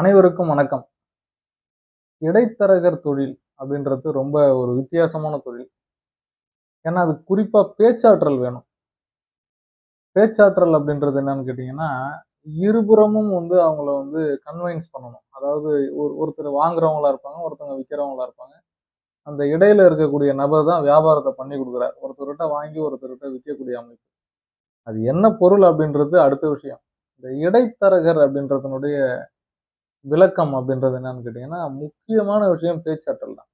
அனைவருக்கும் வணக்கம். இடைத்தரகர் தொழில் அப்படின்றது ரொம்ப ஒரு வித்தியாசமான தொழில். ஏன்னா அது குறிப்பாக பேச்சாற்றல் வேணும். பேச்சாற்றல் அப்படின்றது என்னன்னு கேட்டிங்கன்னா இருபுறமும் வந்து அவங்கள வந்து கன்வைன்ஸ் பண்ணணும். அதாவது ஒரு ஒருத்தர் வாங்குறவங்களா இருப்பாங்க ஒருத்தவங்க விற்கிறவங்களா இருப்பாங்க. அந்த இடையில இருக்கக்கூடிய நபர் தான் வியாபாரத்தை பண்ணி கொடுக்குறாரு. ஒருத்தர்கிட்ட வாங்கி ஒருத்தர்கிட்ட விற்கக்கூடிய அமைப்பு. அது என்ன பொருள் அப்படின்றது அடுத்த விஷயம். இந்த இடைத்தரகர் அப்படின்றதனுடைய விளக்கம் அப்படின்றது என்னன்னு கேட்டீங்கன்னா முக்கியமான விஷயம் பேச்சாற்றல் தான்.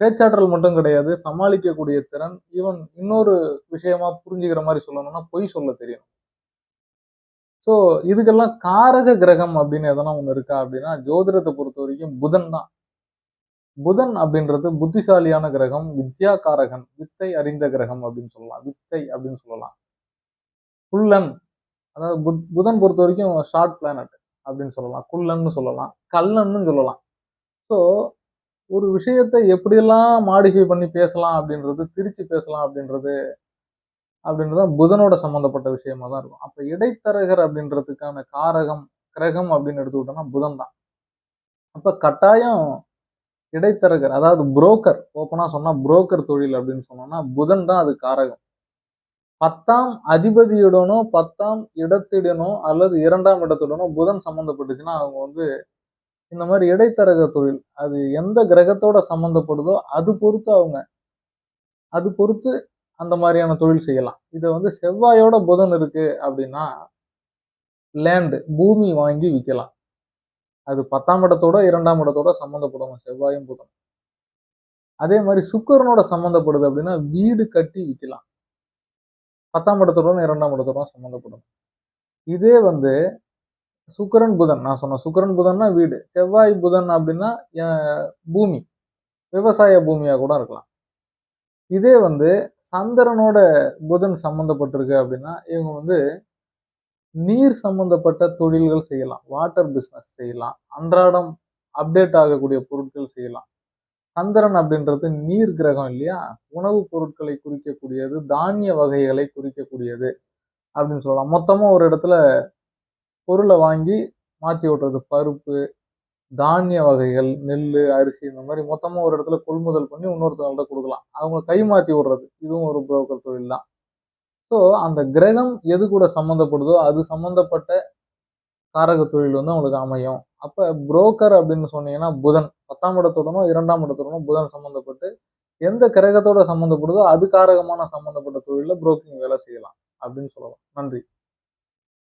பேச்சாற்றல் மட்டும் கிடையாது சமாளிக்கக்கூடிய திறன் ஈவன் இன்னொரு விஷயமா புரிஞ்சுக்கிற மாதிரி சொல்லணும்னா பொய் சொல்ல தெரியணும். ஸோ இதுக்கெல்லாம் காரக கிரகம் அப்படின்னு எதனா ஒன்று இருக்கா அப்படின்னா ஜோதிடத்தை பொறுத்த வரைக்கும் புதன் தான். புதன் அப்படின்றது புத்திசாலியான கிரகம் வித்யா காரகன் வித்தை அறிந்த கிரகம் அப்படின்னு சொல்லலாம். வித்தை அப்படின்னு சொல்லலாம். புல்லன் அதாவது புத் புதன் பொறுத்த வரைக்கும் ஷார்ட் பிளானட் அப்படின்னு சொல்லலாம். குள்ளன்னு சொல்லலாம். கல்லன்னு சொல்லலாம். ஸோ ஒரு விஷயத்தை எப்படியெல்லாம் மாடிஃபை பண்ணி பேசலாம் அப்படின்றது திரிச்சு பேசலாம் அப்படின்றது அப்படின்றது தான் புதனோட சம்மந்தப்பட்ட விஷயமா தான் இருக்கும். அப்போ இடைத்தரகர் அப்படின்றதுக்கான காரகம் கிரகம் அப்படின்னு எடுத்துக்கிட்டோம்னா புதன் தான். அப்போ கட்டாயம் இடைத்தரகர் அதாவது புரோக்கர் ஓப்பனாக சொன்னால் புரோக்கர் தொழில் அப்படின்னு சொன்னோம்னா புதன் தான் அது காரகம். பத்தாம் அதிபதியுடனோ பத்தாம் இடத்துடனோ அல்லது இரண்டாம் இடத்துடனோ புதன் சம்மந்தப்பட்டுச்சுன்னா அவங்க வந்து இந்த மாதிரி இடைத்தரக தொழில் அது எந்த கிரகத்தோட சம்மந்தப்படுதோ அது பொறுத்து அவங்க அது பொறுத்து அந்த மாதிரியான தொழில் செய்யலாம். இதை வந்து செவ்வாயோட புதன் இருக்கு அப்படின்னா லேண்டு பூமி வாங்கி விற்கலாம் அது பத்தாம் இடத்தோட இரண்டாம் இடத்தோட சம்மந்தப்படணும் செவ்வாயும் புதன் அதே மாதிரி சுக்கரனோட சம்மந்தப்படுது அப்படின்னா வீடு கட்டி விற்கலாம் பத்தாம் இடத்துடன் இரண்டாம் இடத்துடன் சம்மந்தப்படும். இதே வந்து சுக்கரன் புதன். நான் சொன்னேன் சுக்கரன் புதன்னா வீடு. செவ்வாய் புதன் அப்படின்னா பூமி. விவசாய பூமியாக கூட இருக்கலாம். இதே வந்து சந்திரனோட புதன் சம்மந்தப்பட்டிருக்கு அப்படின்னா இவங்க வந்து நீர் சம்மந்தப்பட்ட தொழில்கள் செய்யலாம். வாட்டர் பிஸ்னஸ் செய்யலாம். அன்றாடம் அப்டேட் ஆகக்கூடிய பொருட்கள் செய்யலாம். சந்திரன் அப்படின்றது நீர் கிரகம் இல்லையா? உணவுப் பொருட்களை குறிக்கக்கூடியது தானிய வகைகளை குறிக்கக்கூடியது அப்படின்னு சொல்லலாம். மொத்தமாக ஒரு இடத்துல பொருளை வாங்கி மாற்றி விட்றது பருப்பு தானிய வகைகள் நெல் அரிசி இந்த மாதிரி மொத்தமாக ஒரு இடத்துல கொள்முதல் பண்ணி இன்னொருத்தவங்கள்ட்ட கொடுக்கலாம். அவங்கள கை மாற்றி விடுறது இதுவும் ஒரு புரோக்கர் தொழில் தான். ஸோ அந்த கிரகம் எது கூட சம்மந்தப்படுதோ அது சம்மந்தப்பட்ட காரக தொழில் வந்து அவங்களுக்கு அமையும். அப்போ புரோக்கர் அப்படின்னு சொன்னீங்கன்னா புதன். பத்தாம் இடத்துடனும் இரண்டாம் இடத்துடனும் புதன் சம்மந்தப்பட்டு எந்த கிரகத்தோட சம்மந்தப்படுதோ அது காரகமான சம்மந்தப்பட்ட தொழிலில் புரோக்கிங் வேலை செய்யலாம் அப்படின்னு சொல்லலாம். நன்றி.